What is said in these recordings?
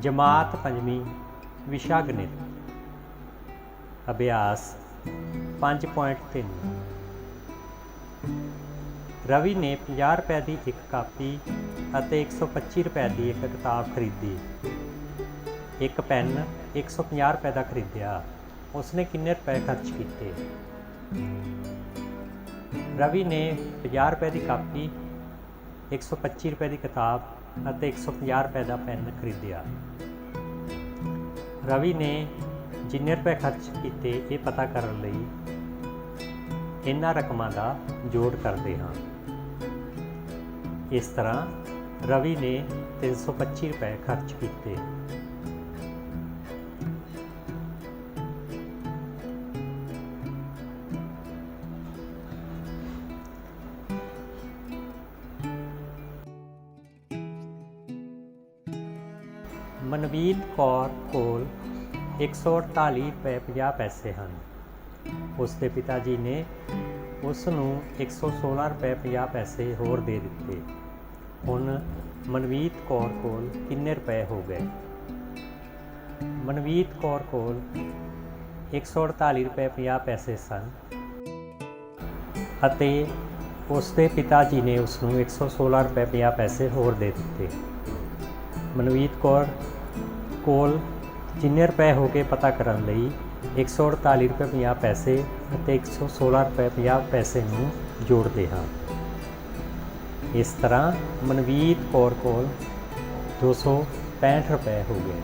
ਜਮਾਤ ਪੰਜਵੀਂ ਵਿਸ਼ਾ ਗਣਿਤ ਅਭਿਆਸ 5.3 ਰਵੀ ਨੇ 50 ਰੁਪਏ ਦੀ ਇੱਕ ਕਾਪੀ ਅਤੇ 125 ਰੁਪਏ ਦੀ ਇੱਕ ਕਿਤਾਬ ਖਰੀਦੀ। ਇੱਕ ਪੈਨ 150 ਰੁਪਏ ਦਾ ਖਰੀਦਿਆ। ਉਸਨੇ ਕਿੰਨੇ ਰੁਪਏ ਖਰਚ ਕੀਤੇ? ਰਵੀ ਨੇ 50 ਰੁਪਏ ਦੀ ਕਾਪੀ 125 ਰੁਪਏ ਦੀ ਕਿਤਾਬ ਅਤੇ 150 ਰੁਪਏ ਦਾ ਪੈਨ ਖਰੀਦਿਆ। ਰਵੀ ਨੇ ਜਿੰਨੇ ਰੁਪਏ ਖਰਚ ਕੀਤੇ ਇਹ ਪਤਾ ਕਰਨ ਲਈ ਇਹਨਾਂ ਰਕਮਾਂ ਦਾ ਜੋੜ ਕਰਦੇ ਹਾਂ। ਇਸ ਤਰ੍ਹਾਂ ਰਵੀ ਨੇ 325 ਰੁਪਏ ਖਰਚ ਕੀਤੇ। ਮਨਵੀਤ ਕੌਰ ਕੋਲ 148 ਰੁਪਏ 50 ਪੈਸੇ ਹਨ। ਉਸ ਦੇ ਪਿਤਾ ਜੀ ਨੇ ਉਸ ਨੂੰ 116 ਰੁਪਏ 50 ਪੈਸੇ ਹੋਰ ਦੇ ਦਿੱਤੇ। ਹੁਣ ਮਨਵੀਤ ਕੌਰ ਕੋਲ ਕਿੰਨੇ ਰੁਪਏ ਹੋ ਗਏ? ਮਨਵੀਤ ਕੌਰ ਕੋਲ 148 ਰੁਪਏ 50 ਪੈਸੇ ਸਨ ਅਤੇ ਉਸ ਦੇ ਪਿਤਾ ਜੀ ਨੇ ਉਸ ਨੂੰ 116 ਰੁਪਏ 50 ਪੈਸੇ ਹੋਰ ਦੇ ਦਿੱਤੇ। ਮਨਵੀਤ ਕੌਰ ਕੋਲ ਜਿੰਨੇ ਰੁਪਏ ਹੋ ਕੇ ਪਤਾ ਕਰਨ ਲਈ 148 ਰੁਪਏ 50 ਪੈਸੇ ਅਤੇ 116 ਰੁਪਏ 50 ਪੈਸੇ ਨੂੰ ਜੋੜਦੇ ਹਾਂ। ਇਸ ਤਰ੍ਹਾਂ ਮਨਵੀਤ ਕੌਰ ਕੋਲ 265 ਰੁਪਏ ਹੋ ਗਏ।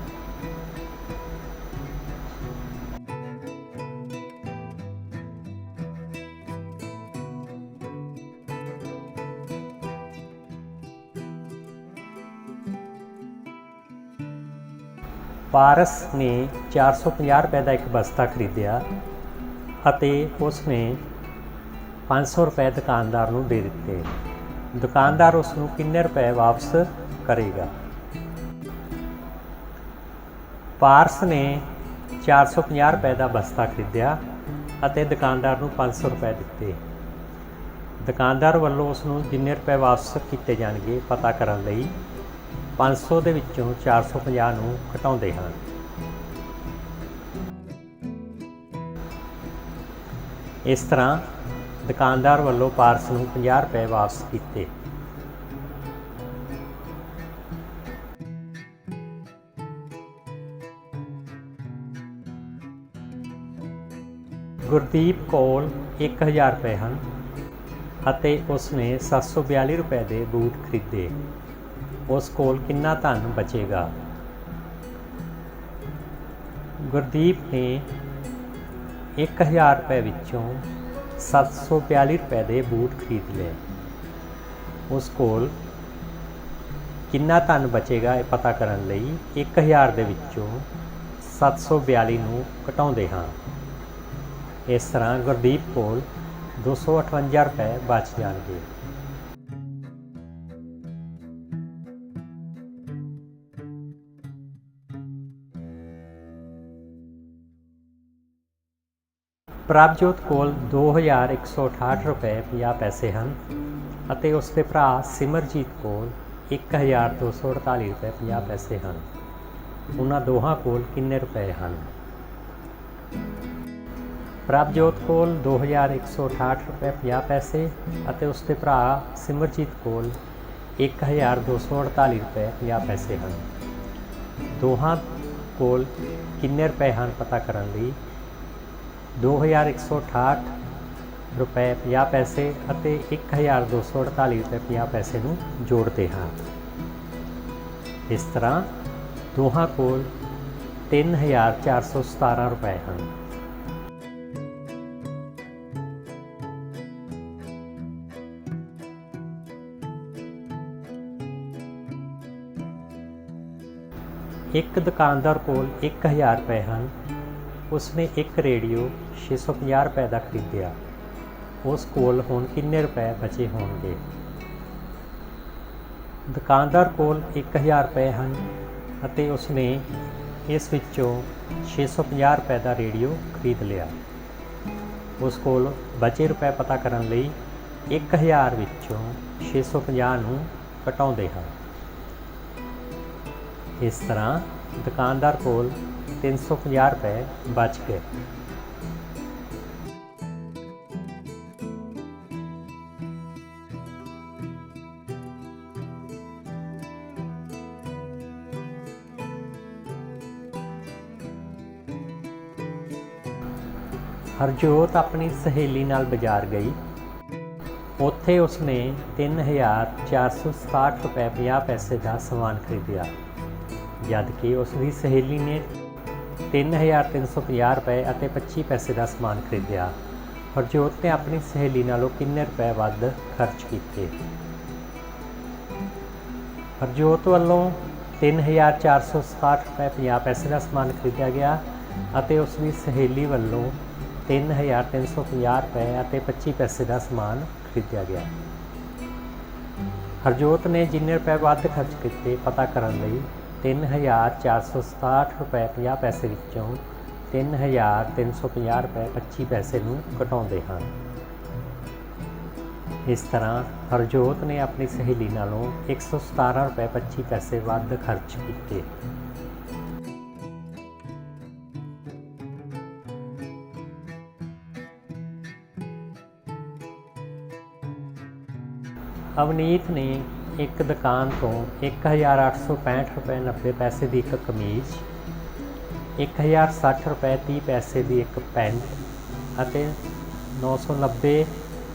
ਪਾਰਸ ਨੇ 450 ਰੁਪਏ ਦਾ ਇੱਕ ਬਸਤਾ ਖਰੀਦਿਆ ਅਤੇ ਉਸ ਨੇ 500 ਰੁਪਏ ਦੁਕਾਨਦਾਰ ਨੂੰ ਦੇ ਦਿੱਤੇ। ਦੁਕਾਨਦਾਰ ਉਸ ਨੂੰ ਕਿੰਨੇ ਰੁਪਏ ਵਾਪਸ ਕਰੇਗਾ? ਪਾਰਸ ਨੇ 450 ਰੁਪਏ ਦਾ ਬਸਤਾ ਖਰੀਦਿਆ ਅਤੇ ਦੁਕਾਨਦਾਰ ਨੂੰ 500 ਰੁਪਏ ਦਿੱਤੇ। ਦੁਕਾਨਦਾਰ ਵੱਲੋਂ ਉਸ ਨੂੰ ਜਿੰਨੇ ਰੁਪਏ ਵਾਪਸ ਕੀਤੇ ਜਾਣਗੇ ਪਤਾ ਕਰਨ ਲਈ 500 ਦੇ ਵਿੱਚੋਂ 450 ਨੂੰ ਘਟਾਉਂਦੇ ਹਨ ਇਸ ਤਰ੍ਹਾਂ ਦੁਕਾਨਦਾਰ ਵੱਲੋਂ ਪਾਰਸ ਨੂੰ 50 ਰੁਪਏ ਵਾਪਸ ਕੀਤੇ। ਗੁਰਦੀਪ ਕੋਲ 1000 ਰੁਪਏ ਹਨ ਅਤੇ ਉਸ ਨੇ 742 ਰੁਪਏ ਦੇ ਬੂਟ ਖਰੀਦੇ। ਉਸ ਕੋਲ ਕਿੰਨਾ ਧਨ ਬਚੇਗਾ? ਗੁਰਦੀਪ ਨੇ 1000 ਰੁਪਏ ਵਿੱਚੋਂ 742 ਰੁਪਏ ਦੇ ਬੂਟ ਖਰੀਦ ਲਏ। ਉਸ ਕੋਲ ਕਿੰਨਾ ਧਨ ਬਚੇਗਾ ਇਹ ਪਤਾ ਕਰਨ ਲਈ 1000 ਦੇ ਵਿੱਚੋਂ 742 ਨੂੰ ਘਟਾਉਂਦੇ ਹਾਂ। ਇਸ ਤਰ੍ਹਾਂ ਗੁਰਦੀਪ ਕੋਲ 258 ਰੁਪਏ ਬਚ ਜਾਣਗੇ। ਪ੍ਰਭਜੋਤ ਕੋਲ 2168 ਰੁਪਏ 50 ਪੈਸੇ ਹਨ ਅਤੇ ਉਸ ਦੇ ਭਰਾ ਸਿਮਰਜੀਤ ਕੋਲ 1248 ਰੁਪਏ 50 ਪੈਸੇ ਹਨ। ਉਹਨਾਂ ਦੋਹਾਂ ਕੋਲ ਕਿੰਨੇ ਰੁਪਏ ਹਨ? ਪ੍ਰਭਜੋਤ ਕੋਲ 2168 ਰੁਪਏ 50 ਪੈਸੇ ਅਤੇ ਉਸ ਦੇ ਭਰਾ ਸਿਮਰਜੀਤ ਕੋਲ 1248 ਰੁਪਏ 50 ਪੈਸੇ ਹਨ। ਦੋਹਾਂ ਕੋਲ ਕਿੰਨੇ ਰੁਪਏ ਹਨ ਪਤਾ ਕਰਨ ਲਈ? 2168 ਰੁਪਏ 50 ਪੈਸੇ ਅਤੇ 1248 ਰੁਪਏ 50 ਪੈਸੇ ਨੂੰ ਜੋੜਦੇ ਹਾਂ। ਇਸ ਤਰ੍ਹਾਂ ਦੋਹਾਂ ਕੋਲ 3417 ਰੁਪਏ ਹਨ। ਇੱਕ ਦੁਕਾਨਦਾਰ ਕੋਲ 1000 ਰੁਪਏ ਹਨ ਉਸਨੇ ਇੱਕ ਰੇਡੀਓ 650 ਰੁਪਏ ਦਾ ਖਰੀਦਿਆ। ਉਸ ਕੋਲ ਹੁਣ ਕਿੰਨੇ ਰੁਪਏ ਬਚੇ ਹੋਣਗੇ? ਦੁਕਾਨਦਾਰ ਕੋਲ 1000 ਰੁਪਏ ਹਨ ਅਤੇ ਉਸਨੇ ਇਸ ਵਿੱਚੋਂ 650 ਰੁਪਏ ਦਾ ਰੇਡੀਓ ਖਰੀਦ ਲਿਆ। ਉਸ ਕੋਲ ਬਚੇ ਰੁਪਏ ਪਤਾ ਕਰਨ ਲਈ 1000 ਵਿੱਚੋਂ 650 ਨੂੰ ਘਟਾਉਂਦੇ ਹਾਂ ਇਸ ਤਰ੍ਹਾਂ ਦੁਕਾਨਦਾਰ ਕੋਲ 350 ਰੁਪਏ ਬਚ ਗਏ। ਹਰਜੋਤ ਆਪਣੀ ਸਹੇਲੀ ਨਾਲ ਬਾਜ਼ਾਰ ਗਈ। ਉੱਥੇ ਉਸਨੇ 3467 ਰੁਪਏ 50 ਪੈਸੇ ਦਾ ਸਮਾਨ ਖਰੀਦਿਆ ਜਦ ਕਿ ਉਸ ਦੀ ਸਹੇਲੀ ਨੇ 3350 ਰੁਪਏ ਅਤੇ 25 ਪੈਸੇ ਦਾ ਸਮਾਨ ਖਰੀਦਿਆ। ਹਰਜੋਤ ਨੇ ਆਪਣੀ ਸਹੇਲੀ ਨਾਲੋਂ ਕਿੰਨੇ ਰੁਪਏ ਵੱਧ ਖਰਚ ਕੀਤੇ? ਹਰਜੋਤ ਵੱਲੋਂ 3467 ਰੁਪਏ 50 ਪੈਸੇ ਦਾ ਸਮਾਨ ਖਰੀਦਿਆ ਗਿਆ ਅਤੇ ਉਸ ਦੀ ਸਹੇਲੀ ਵੱਲੋਂ 3350 ਰੁਪਏ ਅਤੇ 25 ਪੈਸੇ ਦਾ ਸਮਾਨ ਖਰੀਦਿਆ ਗਿਆ। ਹਰਜੋਤ ਨੇ ਜਿੰਨੇ ਰੁਪਏ ਵੱਧ ਖਰਚ ਕੀਤੇ ਪਤਾ ਕਰਨ ਲਈ 3467 ਰੁਪਏ 50 ਪੈਸੇ ਵਿੱਚੋਂ 3350 ਰੁਪਏ 25 ਪੈਸੇ ਨੂੰ ਘਟਾਉਂਦੇ ਹਨ। ਇਸ ਤਰ੍ਹਾਂ ਹਰਜੋਤ ਨੇ ਆਪਣੀ ਸਹੇਲੀ ਨਾਲੋਂ 117 ਰੁਪਏ 25 ਪੈਸੇ ਵੱਧ ਖਰਚ ਕੀਤੇ। ਅਵਨੀਤ ਨੇ ਇੱਕ ਦੁਕਾਨ ਤੋਂ 1865 ਰੁਪਏ 90 ਪੈਸੇ ਦੀ ਇੱਕ ਕਮੀਜ਼ 1060 ਰੁਪਏ 30 ਪੈਸੇ ਦੀ ਇੱਕ ਪੈਂਟ ਅਤੇ 990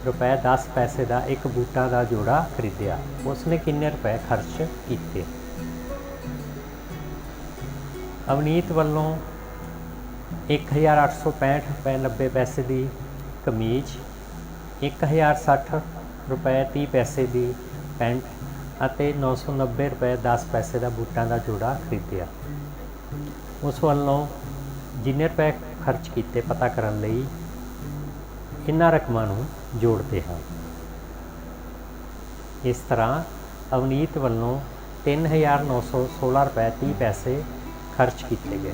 ਰੁਪਏ 10 ਪੈਸੇ ਦਾ ਇੱਕ ਬੂਟਾਂ ਦਾ ਜੋੜਾ ਖਰੀਦਿਆ। ਉਸਨੇ ਕਿੰਨੇ ਰੁਪਏ ਖਰਚ ਕੀਤੇ? ਅਵਨੀਤ ਵੱਲੋਂ 1865 ਰੁਪਏ 90 ਪੈਸੇ ਦੀ ਕਮੀਜ਼ 1060 ਰੁਪਏ 30 ਪੈਸੇ ਦੀ ਪੈਂਟ ਅਤੇ 990 ਰੁਪਏ 10 ਪੈਸੇ ਦਾ ਬੂਟਾਂ ਦਾ ਜੋੜਾ ਖਰੀਦਿਆ। ਉਸ ਵੱਲੋਂ ਜਿੰਨੇ ਰੁਪਏ ਖਰਚ ਕੀਤੇ ਪਤਾ ਕਰਨ ਲਈ ਇਹਨਾਂ ਰਕਮਾਂ ਨੂੰ ਜੋੜਦੇ ਹਾਂ। ਇਸ ਤਰ੍ਹਾਂ ਅਵਨੀਤ ਵੱਲੋਂ 3916 ਰੁਪਏ 30 ਪੈਸੇ ਖਰਚ ਕੀਤੇ ਗਏ।